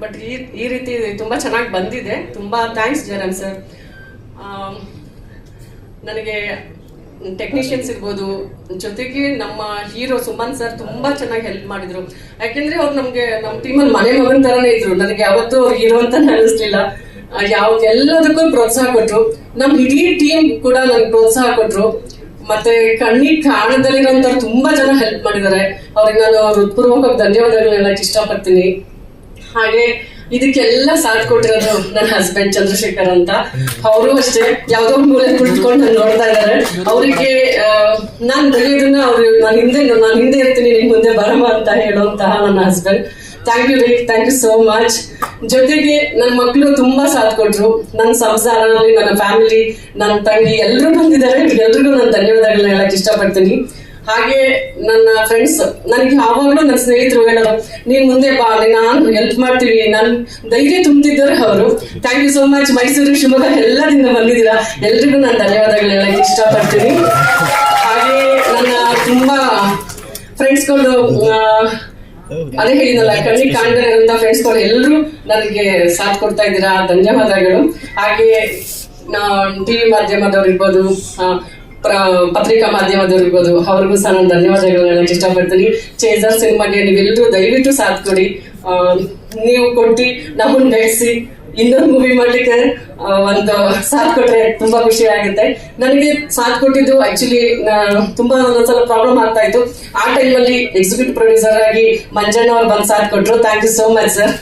But ಈ ಈ ರೀತಿ ತುಂಬಾ ಚೆನ್ನಾಗಿ ಬಂದಿದೆ. ತುಂಬಾ ಥ್ಯಾಂಕ್ಸ್ ಜಯರಾಮ್ ಸರ್ ನನಗೆ ಟೆಕ್ನಿಷಿಯನ್ಸ್ ಇರ್ಬೋದು ಜೊತೆಗೆ ನಮ್ಮ ಹೀರೋ ಸುಮನ್ ಸರ್ ತುಂಬಾ ಚೆನ್ನಾಗಿ ಹೆಲ್ಪ್ ಮಾಡಿದ್ರು. ಯಾಕೆಂದ್ರೆ ಅವ್ರು ನಮ್ಗೆ ನಮ್ಮ ಟೀಮಲ್ಲಿ ಮನೆ ಮಗನ ತರಾನೇ ಇದ್ರು. ನನಗೆ ಯಾವತ್ತೂ ಅವ್ರು ಹೀರೋ ಅಂತ ಅನಿಸ್ಲಿಲ್ಲ ಯಾವ, ಎಲ್ಲದಕ್ಕೂ ಪ್ರೋತ್ಸಾಹ ಕೊಟ್ರು. ನಮ್ ಇಡೀ ಟೀಮ್ ಕೂಡ ನನ್ಗೆ ಪ್ರೋತ್ಸಾಹ ಕೊಟ್ರು. ಮತ್ತೆ ಕಣ್ಣಿ ಕಾಣದಲ್ಲಿರೋಂಥವ್ರು ತುಂಬಾ ಜನ ಹೆಲ್ಪ್ ಮಾಡಿದ್ದಾರೆ. ಅವ್ರಿಗೆ ನಾನು ಹೃತ್ಪೂರ್ವಕ ಧನ್ಯವಾದಗಳು ಹೇಳಕ್ ಇಷ್ಟಪಡ್ತೀನಿ. ಹಾಗೆ ಇದಕ್ಕೆಲ್ಲ ಸಾಥ್ ಕೊಟ್ಟಿರೋದು ನನ್ನ ಹಸ್ಬೆಂಡ್ ಚಂದ್ರಶೇಖರ್ ಅಂತ. ಅವರು ಅಷ್ಟೇ, ಯಾವ್ದೋ ಮೂಲೆ ಕುಳಿತುಕೊಂಡು ನಾನು ನೋಡ್ತಾ ಇದ್ದಾರೆ ಅವರಿಗೆ ನಾನು ಬೆಳೆಯೋದನ್ನ ಅವ್ರು, ನಾನು ಹಿಂದೆ ನಾನು ಹಿಂದೆ ಇರ್ತೀನಿ, ನಿನ್ ಮುಂದೆ ಬರಮ ಅಂತ ಹೇಳುವಂತಹ ನನ್ನ husband thank you Rick thank you so much ಜೊತೆಗೆ ನನ್ನ ಮಕ್ಕಳು ತುಂಬಾ ಸಾಥ್ ಕೊಟ್ರು. ನನ್ನ ಸಂಸಾರದಲ್ಲಿ, ನನ್ನ ಫ್ಯಾಮಿಲಿ ನನ್ನ ತಂಗಿ ಎಲ್ಲರೂ ಬಂದಿದ್ದಾರೆ. ಎಲ್ರಿಗೂ ನಾನು ಧನ್ಯವಾದಗಳನ್ನ ಹೇಳಕ್ ಇಷ್ಟಪಡ್ತೀನಿ. ಹಾಗೆ ನನ್ನ ಫ್ರೆಂಡ್ಸ್ ನನಗೆ ಯಾವಾಗಲೂ ನನ್ನ ಸ್ನೇಹಿತರು ಹೇಳೋದು, ನೀನ್ ಮುಂದೆ ಬಾ, ನಾನು ಹೆಲ್ಪ್ ಮಾಡ್ತೀವಿ. ನನ್ ಧೈರ್ಯ ತುಂಬಿದ್ದಾರೆ ಅವರು. Thank you so much Mysuru Shivamogga ಎಲ್ಲದಿಂದ ಬಂದಿದ್ದೀರಾ? ಎಲ್ರಿಗೂ ನಾನು ಧನ್ಯವಾದಗಳು ಹೇಳಕ್ಕೆ ಇಷ್ಟಪಡ್ತೀನಿ. ಹಾಗೆ ನನ್ನ ತುಂಬಾ ಫ್ರೆಂಡ್ಸ್ಗಳು ಅದೇ ಹೇಳಿದಲ್ಲ ಕಣ್ಣಿಗೆ ಕಾಣದೇ ಇರುವಂತ ಫ್ರೆಂಡ್ಸ್ಗಳು ಎಲ್ಲರೂ ನನಗೆ ಸಾಥ್ ಕೊಡ್ತಾ ಇದ್ದೀರಾ? ಧನ್ಯವಾದಗಳು. ಹಾಗೆ ಟಿವಿ ಮಾಧ್ಯಮದವ್ರು ಇರ್ಬೋದು ಪತ್ರಿಕಾ ಮಾಧ್ಯಮದವರಿರ್ಬೋದು, ಅವ್ರಿಗೂ ಸಹ ನಾನು ಧನ್ಯವಾದಗಳು ಹೇಳಕ್ ಇಷ್ಟಪಡ್ತೀನಿ. ಚೇಜರ್ ಸಿನಿಮಾಗೆ ನೀವೆಲ್ಲರೂ ದಯವಿಟ್ಟು ಸಾಥ್ ಕೊಡಿ. ನೀವು ಕೊಟ್ಟು ನಮ್ಮನ್ನ ಬೆಳೆಸಿ, ಇನ್ನೊಂದು ಮೂವಿ ಮಾಡ್ಲಿಕ್ಕೆ ಒಂದು ಸಾಥ್ ಕೊಟ್ರೆ ತುಂಬಾ ಖುಷಿ ಆಗುತ್ತೆ. ನನಗೆ ಸಾಥ್ ಕೊಟ್ಟಿದ್ದು ಆಕ್ಚುಲಿ ತುಂಬಾ ಒಂದೊಂದ್ಸಲ ಪ್ರಾಬ್ಲಮ್ ಆಗ್ತಾ ಇತ್ತು. ಆ ಟೈಮಲ್ಲಿ ಎಕ್ಸಿಕ್ಯೂಟಿವ್ ಪ್ರೊಡ್ಯೂಸರ್ ಆಗಿ ಮಂಜಣ್ಣ ಅವ್ರು ಬಂದು ಸಾಥ್ ಕೊಟ್ರು. Thank you so much sir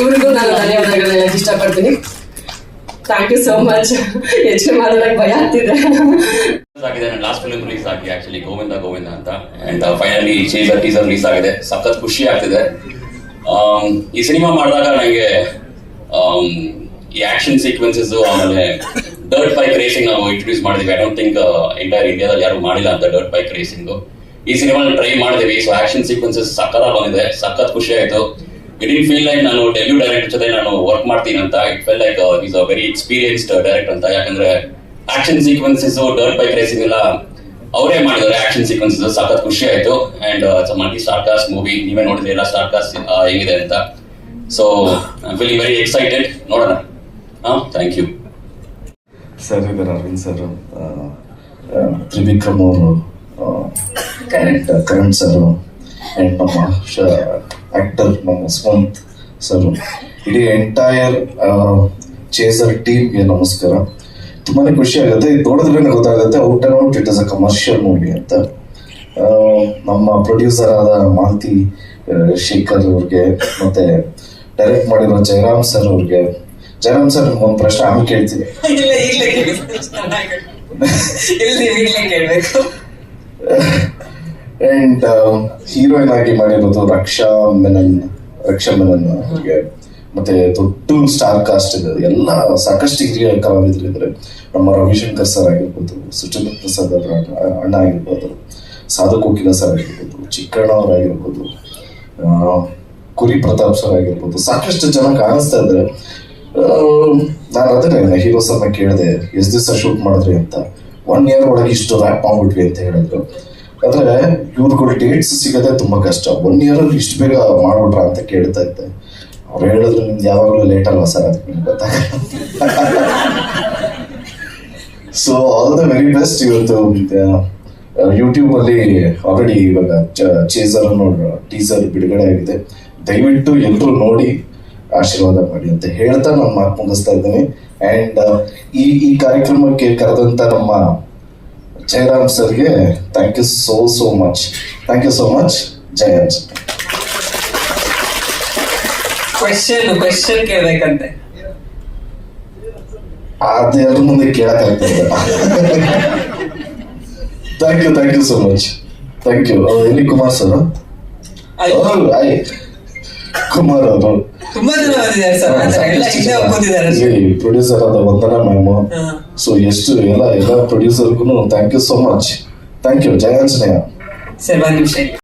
ಇವ್ರಿಗೂ ನಾನು ಧನ್ಯವಾದಗಳನ್ನ ಇಷ್ಟಪಡ್ತೀನಿ. ಥ್ಯಾಂಕ್ ಯು ಸೋ ಮಚ್ ಹೆಚ್ಚು ಮಾತಾಡಕ್ ಭಯ ಆಗ್ತಿದೆ. ಆಗಿದೆ ಲಾಸ್ಟ್ ಫಿಲ್ಮ್ ರಿಲೀಸ್ ಆಗಿ ಆಕ್ಚುಲಿ ಗೋವಿಂದ ಗೋವಿಂದ ಅಂತ. And finally chaser teaser release ಆಗಿದೆ. ಸಖತ್ ಖುಷಿ ಆಗ್ತಿದೆ. ಆಮ್, ಈ ಸಿನಿಮಾ ಮಾಡಿದಾಗ ನನಗೆ ಈ ಆಕ್ಷನ್ ಸೀಕ್ವೆನ್ಸಸ್ ಆಮೇಲೆ ಡರ್ಟ್ ಬೈಕ್ ರೇಸಿಂಗ್ ನಾವು ಇಂಟ್ರೊಡ್ಯೂಸ್ ಮಾಡಿದ್ವಿ. ಐ ಡೋಂಟ್ ಥಿಂಕ್ ಎಂಟೈರ್ ಇಂಡಿಯಾದಲ್ಲಿ ಯಾರು ಮಾಡಿಲ್ಲ ಅಂತ ಡರ್ಟ್ ಬೈಕ್ ರೇಸಿಂಗ್ ಈ ಸಿನಿಮಾ ಟ್ರೈ ಮಾಡಿದ್ವಿ ಸೊ ಆಕ್ಷನ್ ಸೀಕ್ವೆನ್ಸಸ್ ಸಖತ್ ಬಂದಿದೆ. ಸಖತ್ ಖುಷಿ ಆಯ್ತು. ಇಟ್ ಇನ್ ಫೀಲ್ ಲೈಕ್ ನಾನು ಡೆಲ್ಯೂ ಡೈರೆಕ್ಟರ್ ಜೊತೆ ನಾನು ವರ್ಕ್ ಮಾಡ್ತೀನಿ ಅಂತ. It felt like is a very experienced director ಅಂತ. ಯಾಕಂದ್ರೆ action sequences dirt bike racing ಎಲ್ಲ ಅವರೇ ಮಾಡಿದ್ದಾರೆ. ಆಕ್ಷನ್ ಸೀಕ್ವೆನ್ಸಸ್ ಸಖತ್ ಖುಷಿ ಆಯ್ತು. And multi star cast movie ನೀವೇ ನೋಡಿದ್ರೆ ಎಲ್ಲ ಸ್ಟಾರ್ ಕಾಸ್ಟ್ ಹೇಗಿದೆ ಅಂತ. So I feeling very excited ನೋಡೋಣ. ಹಾ ಥ್ಯಾಂಕ್ ಯು ಸರ್ ಇದ್ದಾರೆ ಅರವಿಂದ್ ಸರ್ ತ್ರಿವಿಕ್ರಮ್ ಅವರು ಕರೆಂಟ್ ಕರಣ್ ಸರ್ ಆ್ಯಂಡ್ ನಮ್ಮ ಆಕ್ಟರ್ ನಮ್ಮ ಸ್ವಂತ್ ಸರ್ ಇಡೀ ಎಂಟೈರ್ ಚೇಸರ್ ಟೀಮ್ಗೆ ನಮಸ್ಕಾರ. ತುಂಬಾನೇ ಖುಷಿ ಆಗುತ್ತೆ. ಇದು ನೋಡಿದ್ರೆ ಗೊತ್ತಾಗುತ್ತೆ out and out it is a commercial movie ಅಂತ. ನಮ್ಮ ಪ್ರೊಡ್ಯೂಸರ್ ಆದ ಮಾಲತಿ ಶೇಖರ್ ಅವ್ರಿಗೆ ಮತ್ತೆ ಡೈರೆಕ್ಟ್ ಮಾಡಿರೋ ಜಯರಾಮ್ ಸರ್ ಅವ್ರಿಗೆ. ಜಯರಾಮ್ ಸರ್ ಒಂದು ಪ್ರಶ್ನೆ ಆಮೇಲೆ ಕೇಳ್ತೀನಿ. ಕೇಳಬೇಕು? ಅಂಡ್ ಹೀರೋಯಿನ್ ಆಗಿ ಮಾಡಿರೋದು ರಕ್ಷಾ ಮೆನನ್ ರಕ್ಷಾ ಮೆನನ್ ಅವರಿಗೆ. ಮತ್ತೆ ದೊಡ್ಡ ಸ್ಟಾರ್ ಕಾಸ್ಟ್ ಇದೆ. ಎಲ್ಲ ಸಾಕಷ್ಟು ಹಿರಿಯ ಕಲಾವಿದರಿದ್ದಾರೆ ನಮ್ಮ ರವಿಶಂಕರ್ ಸರ್ ಆಗಿರ್ಬೋದು, ಸುಚೇಂದ್ರ ಪ್ರಸಾದ್ ಅವರ ಅಣ್ಣ- ಆಗಿರ್ಬೋದು, ಸಾಧು ಕೋಕಿಲ ಸರ್ ಆಗಿರ್ಬೋದು, ಚಿಕ್ಕಣ್ಣ ಅವರು ಆಗಿರ್ಬೋದು ಕುರಿ ಪ್ರತಾಪ್ ಸರ್ ಆಗಿರ್ಬೋದು, ಸಾಕಷ್ಟು ಜನ ಕಾಣಿಸ್ತಾ ಇದ್ದಾರೆ ನಾನು ಅದನ್ನೇ ಹೀರೋ ಸರ್ನ ಕೇಳಿದೆ ಎಷ್ಟು ದಿವಸ ಶೂಟ್ ಮಾಡಿದ್ರಿ ಅಂತ. ಒನ್ ಇಯರ್ ಒಳಗೆ ಇಷ್ಟು ರ್ಯಾಪ್ ಮಾಡ್ಬಿಟ್ವಿ ಅಂತ ಹೇಳಿದ್ರು. ಆದ್ರೆ ಕೂಡ ಡೇಟ್ಸ್ ಸಿಗೋದೇ ತುಂಬಾ ಕಷ್ಟ. ಒನ್ ಇಯರ್ ಅಲ್ಲಿ ಇಷ್ಟು ಬೇಗ ಮಾಡ್ಬಿಟ್ರ ಅಂತ ಕೇಳ್ತಾ ಇದ್ದೆ. ಅವ್ರು ಹೇಳಿದ್ರು ನಿಮ್ದು ಯಾವಾಗಲೂ ಲೇಟ್ ಅಲ್ವಾ ಸರ್ ಅದಕ್ಕೆ ನಿಮ್ಗೆ ಗೊತ್ತಾಗಲ್ಲ. So all the very best ಇವತ್ತು ಯೂಟ್ಯೂಬ್ ಅಲ್ಲಿ ಆಲ್ರೆಡಿ ಇವಾಗ ಚೇಸರ್ ಅನ್ನೋ ಟೀಸರ್ ಬಿಡುಗಡೆ ಆಗಿದೆ. ದಯವಿಟ್ಟು ಎಲ್ಲರೂ ನೋಡಿ, ಆಶೀರ್ವಾದ ಮಾಡಿ ಅಂತ ಹೇಳ್ತಾ ನಾನು ಮಾತು ಮುಗಿಸ್ತಾ ಇದ್ದೀನಿ. ಅಂಡ್ ಈ ಈ ಕಾರ್ಯಕ್ರಮಕ್ಕೆ ಕರೆದಂತ ನಮ್ಮ ಜಯರಾಮ್ ಸರ್ಗೆ thank you so so much thank you so much Jayaram sir question question ಕೇಳ್ಬೇಕಂತೆ ಅದೆಲ್ಲರ ಮುಂದೆ ಕೇಳಕ್ಕಾಗ್ತದೆ thank you thank you so much thank you ಎಲ್ಲಿ ಕುಮಾರ್ ಸರ್ ಅಲ್ಲಿ ಕುಮಾರ್ ಅವರು ತುಂಬಾ ಜನ ಬಂದಿದ್ದಾರೆ ಸರ್ ಎಲ್ಲ ಹಿಂದೆ ಒಪ್ಕೊಂಡಿದ್ದಾರೆ ಪ್ರೊಡ್ಯೂಸರ್ ಆದ ವಂದನಾ ಮ್ಯಾಮ್ ಹಾ. ಸೊ ಎಷ್ಟು ಎಲ್ಲ ಎಲ್ಲ ಪ್ರೊಡ್ಯೂಸರ್ಗೂ thank you so much thank you Jayanjaneya sir ಒಂದ್ ನಿಮಿಷ